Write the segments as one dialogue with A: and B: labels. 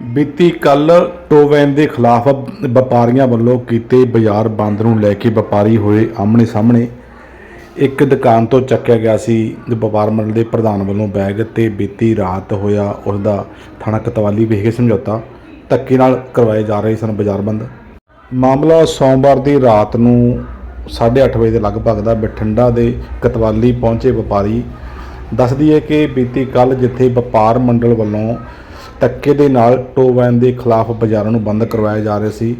A: ਬੀਤੀ ਕੱਲ ਟੋਵੈਨ ਦੇ ਖਿਲਾਫ ਵਪਾਰੀਆਂ ਵੱਲੋਂ ਕੀਤੇ ਬਾਜ਼ਾਰ ਬੰਦ ਨੂੰ ਲੈ ਕੇ ਵਪਾਰੀ ਹੋਏ ਆਮਣੇ ਸਾਹਮਣੇ ਇੱਕ ਦੁਕਾਨ ਤੋਂ ਚੱਕਿਆ ਗਿਆ ਸੀ। ਵਪਾਰ ਮੰਡਲ ਦੇ ਪ੍ਰਧਾਨ ਵੱਲੋਂ ਬੈਗ ਤੇ ਬੀਤੀ ਰਾਤ ਹੋਇਆ ਉਸ ਦਾ ਥਾਣਾ ਕਤਵਾਲੀ ਵਿਖੇ ਸਮਝੌਤਾ, ਧੱਕੇ ਨਾਲ ਕਰਵਾਏ ਜਾ ਰਹੇ ਸਨ ਬਾਜ਼ਾਰ ਬੰਦ। ਮਾਮਲਾ ਸੋਮਵਾਰ ਦੀ ਰਾਤ ਨੂੰ 8:30 ਵਜੇ ਦੇ ਲਗਭਗ ਦਾ ਬਠਿੰਡਾ ਦੇ ਕਤਵਾਲੀ ਪਹੁੰਚੇ ਵਪਾਰੀ। ਦੱਸਦੀ ਹੈ ਕਿ ਬੀਤੀ ਕੱਲ ਜਿੱਥੇ ਵਪਾਰ ਮੰਡਲ ਵੱਲੋਂ ਧੱਕੇ ਦੇ ਨਾਲ ਟੋ ਵੈਨ ਦੇ ਖਿਲਾਫ ਬਾਜ਼ਾਰਾਂ ਨੂੰ ਬੰਦ ਕਰਵਾਇਆ ਜਾ ਰਿਹਾ ਸੀ।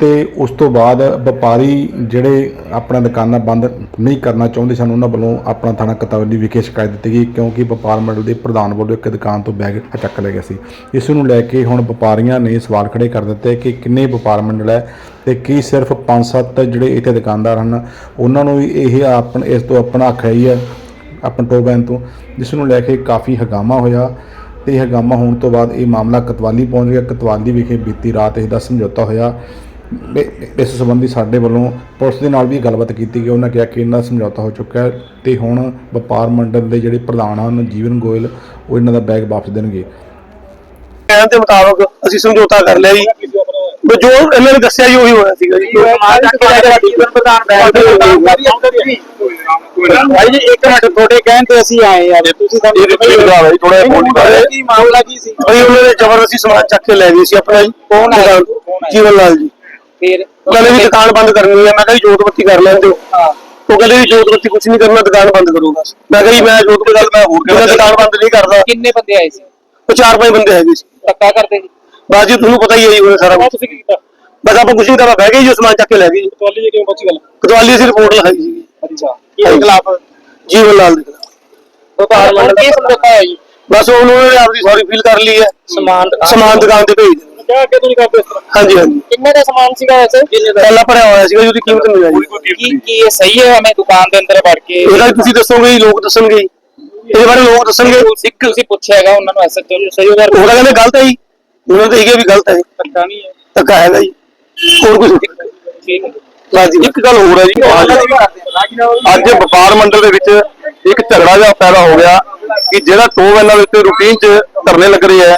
A: ਤੇ ਉਸ ਤੋਂ ਬਾਅਦ ਵਪਾਰੀ ਜਿਹੜੇ ਆਪਣਾ ਦੁਕਾਨਾਂ ਬੰਦ ਨਹੀਂ ਕਰਨਾ ਚਾਹੁੰਦੇ ਸਨ, ਉਹਨਾਂ ਵੱਲੋਂ ਆਪਣਾ ਥਾਣਾ ਕਤਵਲੀ ਵਿਖੇ ਸ਼ਿਕਾਇਤ ਦਿੱਤੀ ਗਈ, ਕਿਉਂਕਿ ਵਪਾਰ ਮੰਡਲ ਦੇ ਪ੍ਰਧਾਨ ਵੱਲੋਂ ਇੱਕ ਦੁਕਾਨ ਤੋਂ ਬੈਗ ਚੱਕ ਲਿਆ ਗਿਆ ਸੀ। ਇਸ ਨੂੰ ਲੈ ਕੇ ਹੁਣ ਵਪਾਰੀਆਂ ਨੇ ਸਵਾਲ ਖੜੇ ਕਰ ਦਿੱਤੇ ਕਿ ਕਿੰਨੇ ਵਪਾਰ ਮੰਡਲ ਹੈ ਤੇ ਕੀ ਸਿਰਫ 5-7 ਜਿਹੜੇ ਇੱਥੇ ਦੁਕਾਨਦਾਰ ਹਨ, ਉਹਨਾਂ ਨੂੰ ਵੀ ਇਹ ਆਪਣ, ਇਸ ਤੋਂ ਆਪਣਾ ਹੱਕ ਹੈ ਹੀ ਹੈ, ਆਪਣ ਟੋਬੈਨ ਤੋਂ, ਜਿਸ ਨੂੰ ਲੈ ਕੇ ਕਾਫੀ ਹਗਾਮਾ ਹੋਇਆ। ਤੇ ਇਹ ਹਗਾਮਾ ਹੋਣ ਤੋਂ ਬਾਅਦ ਇਹ ਮਾਮਲਾ ਕਤਵਾਲੀ ਪਹੁੰਚ ਗਿਆ। ਕਤਵਾਲੀ ਵਿਖੇ ਬੀਤੀ ਰਾਤ ਇਸ ਦਾ ਸਮਝੌਤਾ ਹੋਇਆ। ਇਸ ਸੰਬੰਧੀ ਸਾਡੇ ਵੱਲੋਂ ਪੁਲਿਸ ਦੇ ਨਾਲ ਵੀ ਗੱਲਬਾਤ ਕੀਤੀ ਗਈ। ਉਹਨਾਂ ਕਿਹਾ ਕਿ ਇਹਨਾਂ ਦਾ ਸਮਝੌਤਾ ਹੋ ਚੁੱਕਾ ਹੈ ਤੇ ਹੁਣ ਵਪਾਰ ਮੰਡਲ ਦੇ ਜਿਹੜੇ ਪ੍ਰਧਾਨ ਹਨ, ਜੀਵਨ ਗੋਇਲ, ਉਹ ਇਹਨਾਂ ਦਾ ਬੈਗ ਵਾਪਸ ਦੇਣਗੇ।
B: ਕਹਿਣ ਦੇ ਮੁਤਾਬਕ ਅਸੀਂ ਸਮਝੌਤਾ ਕਰ ਲਿਆ ਜੀ। ਜੋ ਇਹਨਾਂ ਨੇ ਦੱਸਿਆ ਜੀ ਉਹੀ ਹੋਇਆ ਸੀਗਾ ਜੀ।
C: ਭਾਈ ਜੀ ਇੱਕ ਮਿੰਟ ਤੁਹਾਡੇ ਕਹਿਣ ਤੇ ਅਸੀਂ ਆਏ ਯਾਰ ਤੁਸੀਂ ਸਾਨੂੰ
B: ਇਹ ਕੀ ਹੋਇਆ ਭਾਈ ਥੋੜਾ ਜਿਹਾ ਬੋਲੀ ਬਾਰੇ।
C: ਕੀ ਮਾਮਲਾ ਕੀ ਸੀ?
B: ਭਾਈ ਉਹਨਾਂ ਨੇ ਜ਼ਬਰਦਸਤੀ ਸਮਾਨ ਚੱਕ ਕੇ ਲੈ ਗਏ ਸੀ ਆਪਣਾ ਜੀ।
C: ਕੌਣ ਆਇਆ?
B: ਦੁਕਾਨ-
C: ਕੌਣ ਆਇਆ?
B: ਜੀਵਨ ਲਾਲ ਜੀ।
C: ਫਿਰ
B: ਕਹਿੰਦੇ ਵੀ ਦੁਕਾਨ ਬੰਦ ਕਰਨੀ ਹੈ। ਮੈਂ ਕਿਹਾ ਜੀ ਜੋਤ ਬੱਤੀ ਕਰ ਲੈਂਦੇ ਹੋ
C: ਹਾਂ।
B: ਉਹ ਕਹਿੰਦੇ ਵੀ ਜੋਤ ਬੱਤੀ ਕੁਝ ਨਹੀਂ ਕਰਨਾ ਦੁਕਾਨ ਬੰਦ ਕਰੋ ਬਸ। ਮੈਂ ਕਿਹਾ ਜੀ ਮੈਂ ਜੋਤ ਦੀ ਗੱਲ ਮੈਂ ਹੋਰ ਕਿਹਾ ਦੁਕਾਨ ਬੰਦ ਨਹੀਂ ਕਰਦਾ।
C: ਕਿੰਨੇ ਬੰਦੇ ਆਏ ਸੀ?
B: ਉਹ ਚਾਰ ਪੰਜ ਬੰਦੇ ਹੈਗੇ ਸੀ।
C: ਧੱਕਾ ਕਰਦੇ ਸੀ?
B: ਬਸ ਜੀ ਤੁਹਾਨੂੰ ਪਤਾ ਹੀ ਹੈ ਜੀ ਉਹ ਸਾਰਾ ਕੁਛ।
C: ਤੁਸੀਂ ਕੀ ਕੀਤਾ?
B: ਬਸ ਆਪਾਂ ਕੁਝ ਨਹੀਂ ਕਰਨਾ ਬਹਿ ਗਏ ਜੀ ਉਹ ਸਮਾਨ ਚੱਕ ਕੇ ਲੈ ਗਏ ਜੀ।
C: ਟੋਲੀ ਜੀ ਕਿਉਂ ਪਹੁੰਚੀ ਗੱਲ?
B: ਕਤਵਾਲੀ ਅਸੀਂ ਰਿਪੋਰਟ ਲਿਖਾਈ ਸੀ।
C: ਅੱਛਾ। ਕੀ ਖਿਲਾਫ
B: ਜੀਵਨ ਲਾਲ ਦੇ ਖਿਲਾਫ।
C: ਵਪਾਰ ਮੰਡਲ ਕੀ ਸਮਝੌਤਾ ਜੀ।
B: ਬਸ ਉਹਨਾਂ ਨੇ ਆਪਦੀ ਸੌਰੀ ਫੀਲ ਕਰ ਲਈ ਹੈ।
C: ਸਮਾਨ ਦੁਕਾਨ-
B: ਸਮਾਨ ਦੁਕਾਨ ਤੇ ਭੇਜ ਦੇਣਾ
C: ਕਿਆ ਕਿ ਤੁਸੀਂ ਕਰਦੇ ਇਸ ਤਰ੍ਹਾਂ?
B: ਹਾਂਜੀ ਹਾਂਜੀ।
C: ਕਿੰਨੇ ਦਾ ਸਮਾਨ ਸੀਗਾ ਵੈਸੇ? ਕਿੰਨੇ ਦਾ?
B: ਪਹਿਲਾਂ ਭਰਿਆ ਹੋਇਆ ਸੀਗਾ ਜੀ, ਉਹਦੀ ਕੀਮਤ ਨਹੀਂ ਆਈ।
C: ਕੀ ਕੀ ਇਹ ਸਹੀ ਹੈ? ਹਮੇ ਦੁਕਾਨ ਦੇ ਅੰਦਰ ਵੜ ਕੇ
B: ਇਹਦਾ ਵੀ ਤੁਸੀਂ ਦੱਸੋਗੇ ਜੀ, ਲੋਕ ਦੱਸਣਗੇ ਜੀ। ਇਹਦੇ ਬਾਰੇ ਲੋਕ ਦੱਸਣਗੇ।
C: ਇੱਕ ਤੁਸੀਂ ਪੁੱਛਿਆ ਹੈਗਾ ਉਹਨਾਂ ਨੂੰ ਐਸਐਚਓ ਨੂੰ। ਸਹੀ ਉਹਦਾ
B: ਉਹ ਤਾਂ ਕਹਿੰਦੇ ਗਲਤ ਹੈ ਜੀ। ਉਹਨਾਂ ਤਾਂ ਇਹ ਵੀ ਗਲਤ ਹੈ
C: ਧੱਕਾ ਨਹੀਂ ਹੈ।
B: ਧੱਕਾ ਹੈਗਾ ਜੀ। ਹੋਰ ਕੁਝ
C: ਠੀਕ ਹੈ
B: ਇੱਕ ਗੱਲ ਹੋਰ ਹੈ ਜੀ। ਅੱਜ ਵਪਾਰ ਮੰਡਲ ਦੇ ਵਿੱਚ ਇੱਕ ਝਗੜਾ ਜਿਹਾ ਪੈਦਾ ਹੋ ਗਿਆ ਕਿ ਜਿਹੜਾ ਟੋਵ ਇਹਨਾਂ ਦੇ ਉੱਤੇ ਰੂਟੀਨ 'ਚ ਧਰਨੇ ਲੱਗ ਰਹੇ ਹੈ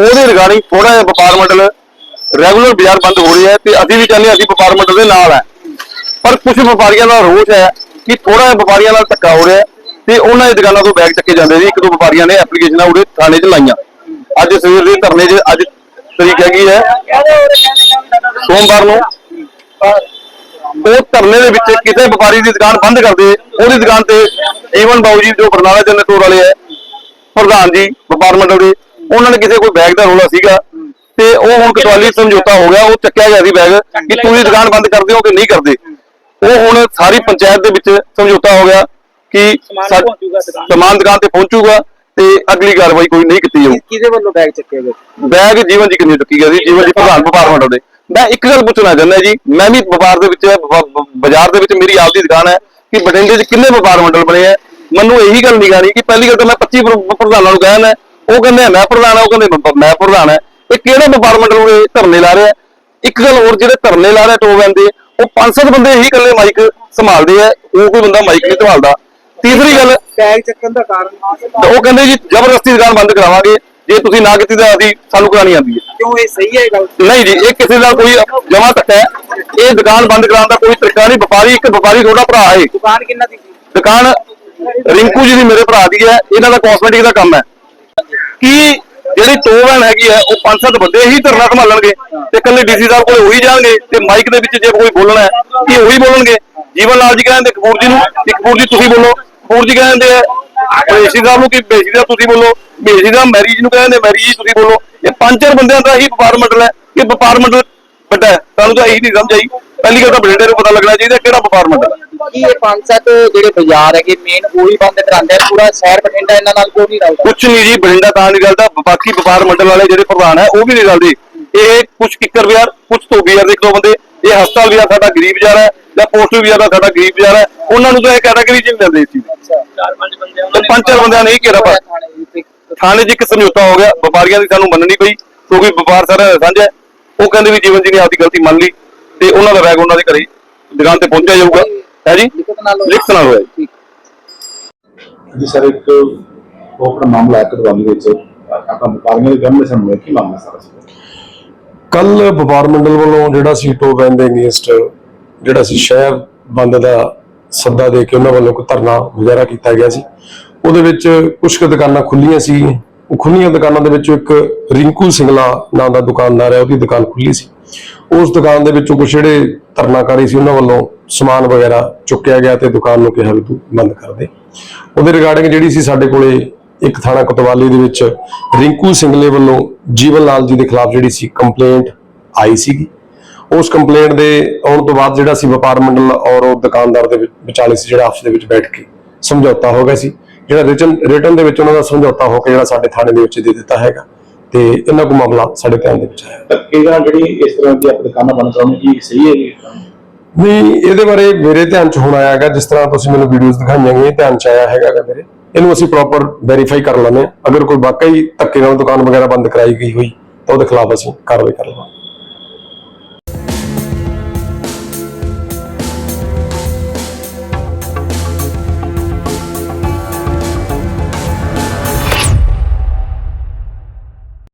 B: ਉਹਦੇ ਰਿਗਾਰਡਿੰਗ ਥੋੜਾ ਜਿਹਾ ਵਪਾਰ ਮੰਡਲ ਰੈਗੂਲਰ ਬਾਜ਼ਾਰ ਬੰਦ ਹੋ ਰਿਹਾ ਹੈ ਤੇ ਅਸੀਂ ਵੀ ਚਾਹੁੰਦੇ ਹਾਂ ਅਸੀਂ ਵਪਾਰ ਮੰਡਲ ਦੇ ਨਾਲ ਹੈ। ਪਰ ਕੁਝ ਵਪਾਰੀਆਂ ਦਾ ਰੋਸ ਹੈ ਕਿ ਥੋੜਾ ਜਿਹਾ ਵਪਾਰੀਆਂ ਨਾਲ ਧੱਕਾ ਹੋ ਰਿਹਾ ਤੇ ਉਹਨਾਂ ਦੀ ਦੁਕਾਨਾਂ ਤੋਂ ਬੈਗ ਚੱਕੇ ਜਾਂਦੇ ਸੀ ਇੱਕ ਦੋ ਵਪਾਰੀਆਂ ਨੇ ਐਪਲੀਕੇਸ਼ਨਾਂ ਉਹਦੇ ਥਾਣੇ 'ਚ ਲਾਈਆਂ। ਅੱਜ ਸਵੇਰ ਦੇ ਧਰਨੇ 'ਚ ਅੱਜ ਤਰੀਕ ਹੈਗੀ ਹੈ। ਸੋਮਵਾਰ ਨੂੰ ਉਹ ਧਰਨੇ ਦੇ ਵਿੱਚ ਕਿਸੇ ਵਪਾਰੀ ਦੀ ਦੁਕਾਨ ਬੰਦ ਕਰਦੇ ਉਹਦੀ ਦੁਕਾਨ ਤੇ ਜੀਵਨ ਬਾਬੂ ਜੀ ਜੋ ਬਰਨਾਲਾ ਜਨ ਟੂਰ ਵਾਲੇ ਹੈ ਪ੍ਰਧਾਨ ਜੀ ਵਪਾਰ ਮੰਡਲ ਦੇ ਉਹਨਾਂ ਨੇ ਕਿਸੇ ਕੋਈ ਬੈਗ ਦਾ ਰੋਲਾ ਸੀਗਾ ਤੇ ਉਹ ਹੁਣ ਕਤਵਾਲੀ ਸਮਝੌਤਾ ਹੋ ਗਿਆ। ਉਹ ਚੱਕਿਆ ਗਿਆ ਸੀ ਬੈਗ ਕਿ ਤੁਸੀਂ ਦੁਕਾਨ ਬੰਦ ਕਰਦੇ ਹੋ ਕਿ ਨਹੀਂ ਕਰਦੇ। ਉਹ ਹੁਣ ਸਾਰੀ ਪੰਚਾਇਤ ਦੇ ਵਿੱਚ ਸਮਝੌਤਾ ਹੋ ਗਿਆ ਕਿ। ਸਮਾਨ ਦੁਕਾਨ ਤੇ ਪਹੁੰਚੂਗਾ। ਤੇ ਅਗਲੀ ਕਾਰਵਾਈ ਕੋਈ ਨਹੀਂ ਕੀਤੀ ਜਾਊ।
C: ਕਿਹਦੇ ਵੱਲੋਂ ਬੈਗ ਚੱਕੇ ਗਏ
B: ਬੈਗ ਜੀਵਨ ਜੀ ਕਿੰਨੀ ਚੁੱਕੀ ਸੀ? ਜੀਵਨ ਜੀ ਪ੍ਰਧਾਨ ਮੰਡਲ ਦੇ ਮੈਂ ਇੱਕ ਗੱਲ ਪੁੱਛਣਾ ਚਾਹੁੰਦਾ ਜੀ ਮੈਂ ਵੀ ਵਪਾਰ ਦੇ ਵਿੱਚ ਬਾਜ਼ਾਰ ਦੇ ਵਿੱਚ ਮੇਰੀ ਆਪਦੀ ਦੁਕਾਨ ਹੈ ਕਿ ਬਠਿੰਡੇ 'ਚ ਕਿੰਨੇ ਵਪਾਰ ਮੰਡਲ ਬਣੇ ਆ? ਮੈਨੂੰ ਇਹੀ ਗੱਲ ਨਹੀਂ ਗਾਣੀ ਕਿ ਪਹਿਲੀ ਗੱਲ ਤਾਂ ਮੈਂ 25 ਪ੍ਰ- ਪ੍ਰਧਾਨਾਂ ਨੂੰ ਕਹਿਣਾ ਉਹ ਕਹਿੰਦੇ ਮੈਂ ਪ੍ਰਧਾਨ ਆ ਉਹ ਕਹਿੰਦੇ ਮ- ਪ੍ਰਧਾਨ ਹੈ। ਇਹ ਕਿਹੜੇ ਵਪਾਰ ਮੰਡਲ ਨੂੰ ਧਰਨੇ ਲਾ ਰਿਹਾ? ਇੱਕ ਗੱਲ ਹੋਰ ਜਿਹੜੇ ਧਰਨੇ ਲਾ ਰਹੇ ਟੋਵੈਨ ਦੇ ਉਹ ਪੰਜ ਸੱਤ ਬੰਦੇ ਇਹੀ ਇਕੱਲੇ ਮਾਈਕ ਸੰਭਾਲਦੇ ਆ ਉਹ ਕੋਈ ਬੰਦਾ ਮਾਈਕ ਨਹੀਂ ਸੰਭਾਲਦਾ। ਤੀਸਰੀ ਗੱਲ
C: ਬੈਗ ਚੱਕਣ ਦਾ ਕਾਰਨ
B: ਉਹ ਕਹਿੰਦੇ ਜੀ ਜ਼ਬਰਦਸਤੀ ਦੁਕਾਨ ਬੰਦ ਕਰਾਵਾਂਗੇ। ਜੇ ਤੁਸੀਂ ਨਾ ਕੀਤੀ ਤਾਂ ਅਸੀਂ ਸਾਨੂੰ ਕਰਾਣੀ ਆਉਂਦੀ ਹੈ।
C: ਕਿਉਂ ਇਹ ਸਹੀ ਹੈ ਗੱਲ?
B: ਨਹੀਂ ਜੀ ਇਹ ਕਿਸੇ ਦਾ ਕੋਈ ਜਮਾ ਤੱਕ ਹੈ। ਇਹ ਦੁਕਾਨ ਬੰਦ ਕਰਾਉਣ ਦਾ ਕੋਈ ਤਰੀਕਾ ਨਹੀਂ। ਵਪਾਰੀ ਇੱਕ ਵਪਾਰੀ ਤੁਹਾਡਾ ਭਰਾ ਹੈ।
C: ਦੁਕਾਨ ਕਿੰਨਾ ਦੀ ਸੀ?
B: ਦੁਕਾਨ ਰਿੰਕੂ ਜੀ ਦੀ ਮੇਰੇ ਭਰਾ ਦੀ ਹੈ। ਇਹਨਾਂ ਦਾ ਕਾਸਮੈਟਿਕ ਦਾ ਕੰਮ ਹੈ। ਕੀ ਜਿਹੜੀ ਟੋਵੈਨ ਹੈਗੀ ਹੈ ਉਹ ਪੰਜ ਸੱਤ ਬੰਦੇ ਹੀ ਧਰਨਾ ਸੰਭਾਲਣਗੇ ਤੇ ਇਕੱਲੇ ਡੀਸੀ ਸਾਹਿਬ ਕੋਲੇ ਉਹੀ ਜਾਣਗੇ ਤੇ ਮਾਈਕ ਦੇ ਵਿੱਚ ਜੇ ਕੋਈ ਬੋਲਣਾ ਹੈ ਕੀ ਉਹੀ ਬੋਲਣਗੇ। ਜੀਵਨ ਲਾਲ ਜੀ ਕਹਿੰਦੇ ਕਪੂਰ ਜੀ ਨੂੰ ਕਪੂਰ ਜੀ ਤੁਸੀਂ ਬੋਲੋ। ਜੀ ਕਹਿੰਦੇ ਆ ਬੇਸੀ ਸਾਹਿਬ ਨੂੰ ਕਿ ਬੇਸੀ ਸਾਹਿਬ ਤੁਸੀਂ ਬੋਲੋ ਬੇਸੀ ਸਾਹਿਬ ਮੈਰੀ ਜੀ ਨੂੰ ਕਹਿੰਦੇ ਮੈਰੀ ਜੀ ਤੁਸੀਂ ਬੋਲੋ। ਇਹ ਪੰਜ ਚਾਰ ਬੰਦਿਆਂ ਦਾ ਹੀ ਵਪਾਰ ਮੰਡਲ ਹੈ ਇਹ ਵਪਾਰ ਮੰਡਲ ਵੱਡਾ ਹੈ। ਸਾਨੂੰ ਤਾਂ ਇਹੀ ਨਹੀਂ ਸਮਝ ਆਈ। ਪਹਿਲੀ ਗੱਲ ਤਾਂ ਬਠਿੰਡੇ ਨੂੰ ਪਤਾ ਲੱਗਣਾ ਚਾਹੀਦਾ ਕਿਹੜਾ ਵਪਾਰ ਮੰਡਲ ਹੈ।
C: ਕੀ ਇਹ ਪੰਜ ਸੱਤ ਜਿਹੜੇ ਬਾਜ਼ਾਰ ਹੈਗੇ ਮੇਨ ਉਹੀ ਬੰਦ ਕਰਾਉਂਦੇ ਆ ਪੂਰਾ ਸ਼ਹਿਰ ਬਠਿੰਡਾ ਇਹਨਾਂ ਨਾਲ ਕਿਉਂ ਨਹੀਂ ਰਲਦਾ।
B: ਕੁਛ ਨਹੀਂ ਜੀ ਬਠਿੰਡਾ ਤਾਂ ਨਹੀਂ ਗੱਲ ਦਾ ਬਾਕੀ ਵਪਾਰ ਮੰਡਲ ਵਾਲੇ ਜਿਹੜੇ ਪ੍ਰਧਾਨ ਹੈ ਉਹ ਵੀ ਨਹੀਂ ਰਲਦੇ। ਇਹ ਕੁਛ ਕਿੱਕਰ ਬਾਜ਼ਾਰ ਕੁਛ ਧੋਬੀ ਬਾਜ਼ਾਰ ਦੇ ਦੋ ਬੰਦੇ ਇਹ ਹਸਪਤਾਲ ਬਾਜ਼ਾਰ ਸਾਡਾ ਗਰੀਬ ਬਾਜ਼ਾਰ ਹੈ ਜਾਂ ਪੋਸਟ ਬਾਜ਼ਾਰ ਦਾ ਸਾਡਾ ਗਰੀਬ ਬਾਜ਼ਾਰ ਹੈ ਉਹਨਾਂ ਨੂੰ ਤਾਂ ਇਹ ਕੈਟਾਗਰੀ ਚ ਨਹੀਂ ਮਿਲਦੇ ਇਸ ਚੀਜ਼ ਦੀ।
C: ਅੱਛਾ ਚਾਰ ਪੰਜ ਬੰਦਿਆਂ
B: ਤੇ ਪੰਜ ਚਾਰ ਬੰਦਿਆਂ ਨੇ ਹੀ ਘੇਰਾ ਪਾ ਥਾਣੇ 'ਚ ਇੱਕ ਸਮਝੌਤਾ ਹੋ ਗਿਆ ਵਪਾਰੀਆਂ ਦੀ ਸਾਨੂੰ ਮੰਨਣੀ ਪਈ ਕਿਉਂਕਿ ਵਪਾਰ ਸਾਰਾ ਸਾਂਝਾ ਹੈ। ਉਹ ਕਹਿੰਦੇ ਵੀ ਜੀਵਨ ਜੀ ਨੇ ਆਪਦੀ ਗਲਤੀ ਮੰਨ ਲਈ ਤੇ ਉਹਨਾਂ ਦਾ ਬੈਗ ਉਹਨਾਂ ਦੇ ਘਰੇ ਹੀ ਦੁਕਾਨ ਤੇ ਪਹੁੰਚਿਆ ਜਾਊਗਾ ਹੈ ਜੀ
C: ਲਿਖਤ ਨਾਲ ਹੋਇਆ।
B: ਲਿਖਤ ਨਾਲ ਹੋਇਆ ਜੀ।
C: ਠੀਕ
A: ਜੀ ਸਰ ਇੱਕ ਉਹ ਆਪਣਾ ਮਾਮਲਾ ਹੈ ਕਤਵਾਲੀ ਵਿੱਚ ਆਪਾਂ ਵਪਾਰੀਆਂ ਦੇ ਗੰਭੀਰ ਸਾਹਮਣੇ ਕੀ ਮਾਮਲਾ ਸਾਰਾ ਸੀ
D: ਕੱਲ ਵਪਾਰ ਮੰਡਲ ਵੱਲੋਂ ਜਿਹੜਾ ਸੀ ਟੋ ਬੈਨ ਦੇ ਅਗੇਂਸਟ ਜਿਹੜਾ ਸੀ ਸ਼ਹਿਰ ਬੰਦ ਦਾ ਸੱਦਾ ਦੇ ਕੇ ਉਹਨਾਂ ਵੱਲੋਂ ਕੋਈ ਧਰਨਾ ਵਗੈਰਾ ਕੀਤਾ ਗਿਆ ਸੀ। ਉਹਦੇ ਵਿੱਚ ਕੁਝ ਕੁ ਦੁਕਾਨਾਂ ਖੁੱਲੀਆਂ ਸੀ। ਉਹ ਖੁੱਲੀਆਂ ਦੁਕਾਨਾਂ ਦੇ ਵਿੱਚੋਂ ਇੱਕ ਰਿੰਕੂ ਸਿੰਗਲਾ ਨਾਂ ਦਾ ਦੁਕਾਨਦਾਰ ਹੈ, ਉਹਦੀ ਦੁਕਾਨ ਖੁੱਲੀ ਸੀ। ਉਸ ਦੁਕਾਨ ਦੇ ਵਿੱਚੋਂ ਕੁਝ ਜਿਹੜੇ ਧਰਨਾਕਾਰੀ ਸੀ, ਉਹਨਾਂ ਵੱਲੋਂ ਸਮਾਨ ਵਗੈਰਾ ਚੁੱਕਿਆ ਗਿਆ ਤੇ ਦੁਕਾਨ ਨੂੰ ਕਿਹਾ ਵੀ ਤੂੰ ਬੰਦ ਕਰ ਦੇ। ਉਹਦੇ ਰਿਗਾਰਡਿੰਗ ਜਿਹੜੀ ਸੀ ਸਾਡੇ ਕੋਲੇ ਇੱਕ ਥਾਣਾ ਕੋਤਵਾਲੀ ਦੇ ਵਿੱਚ ਰਿੰਕੂ ਸਿੰਗਲੇ ਵੱਲੋਂ ਜੀਵਨ ਲਾਲ ਜੀ ਦੇ ਖਿਲਾਫ ਜਿਹੜੀ ਸੀ ਕੰਪਲੇਂਟ ਆਈ ਸੀਗੀ। ਉਸ ਕੰਪਲੇਂਟ ਦੇ ਆਉਣ ਤੋਂ ਬਾਅਦ ਜਿਹੜਾ ਸੀ ਵਪਾਰ ਮੰਡਲ ਔਰ ਉਹ ਦੁਕਾਨਦਾਰ ਦੇ ਵਿੱਚ ਵਿਚਾਲੇ ਸੀ ਜਿਹੜਾ ਆਪਸ ਦੇ ਵਿੱਚ ਬੈਠ ਕੇ ਸਮਝੌਤਾ ਹੋ ਗਿਆ ਸੀ। ਜਿਹੜਾ ਰਿਟਨ ਰਿਟਨ ਦੇ ਵਿੱਚ ਉਹਨਾਂ ਦਾ ਸਮਝੌਤਾ ਹੋ ਕੇ ਜਿਹੜਾ ਸਾਡੇ ਥਾਣੇ ਦੇ ਵਿੱਚ ਦੇ ਦਿੱਤਾ ਹੈਗਾ ਤੇ ਇਹਨਾਂ ਕੋ ਮਾਮਲਾ ਸਾਡੇ ਧਿਆਨ ਦੇ ਵਿੱਚ ਆਇਆ।
A: ਨਾਲ ਜਿਹੜੀ ਇਸ ਤਰ੍ਹਾਂ ਦੀ ਆਪਣੀ ਦੁਕਾਨਾਂ ਬੰਦ ਕਰਾਉਣੀ ਕੀ ਸਹੀ ਹੈ
D: ਨਹੀਂ ਇਹਦੇ ਬਾਰੇ ਮੇਰੇ ਧਿਆਨ ਚ ਹੁਣ ਆਇਆ ਹੈਗਾ ਜਿਸ ਤਰ੍ਹਾਂ ਤੁਸੀਂ ਮੈਨੂੰ ਵੀਡੀਓਜ਼ ਦਿਖਾਈਆਂ ਗਈਆਂ ਧਿਆਨ ਚ ਆਇਆ ਹੈਗਾ ਮੇਰੇ। ਇਹਨੂੰ ਅਸੀਂ ਪ੍ਰੋਪਰ ਵੈਰੀਫਾਈ ਕਰ ਲੈਂਦੇ ਹਾਂ। ਅਗਰ ਕੋਈ ਵਾਕਈ ਧੱਕੇ ਨਾਲ ਦੁਕਾਨ ਵਗੈਰਾ ਬੰਦ ਕਰਾਈ ਗਈ ਹੋਈ, ਤਾਂ ਉਹਦੇ ਖਿਲਾਫ ਅਸੀਂ ਕਾਰਵਾਈ ਕਰ ਲਵਾਂਗੇ।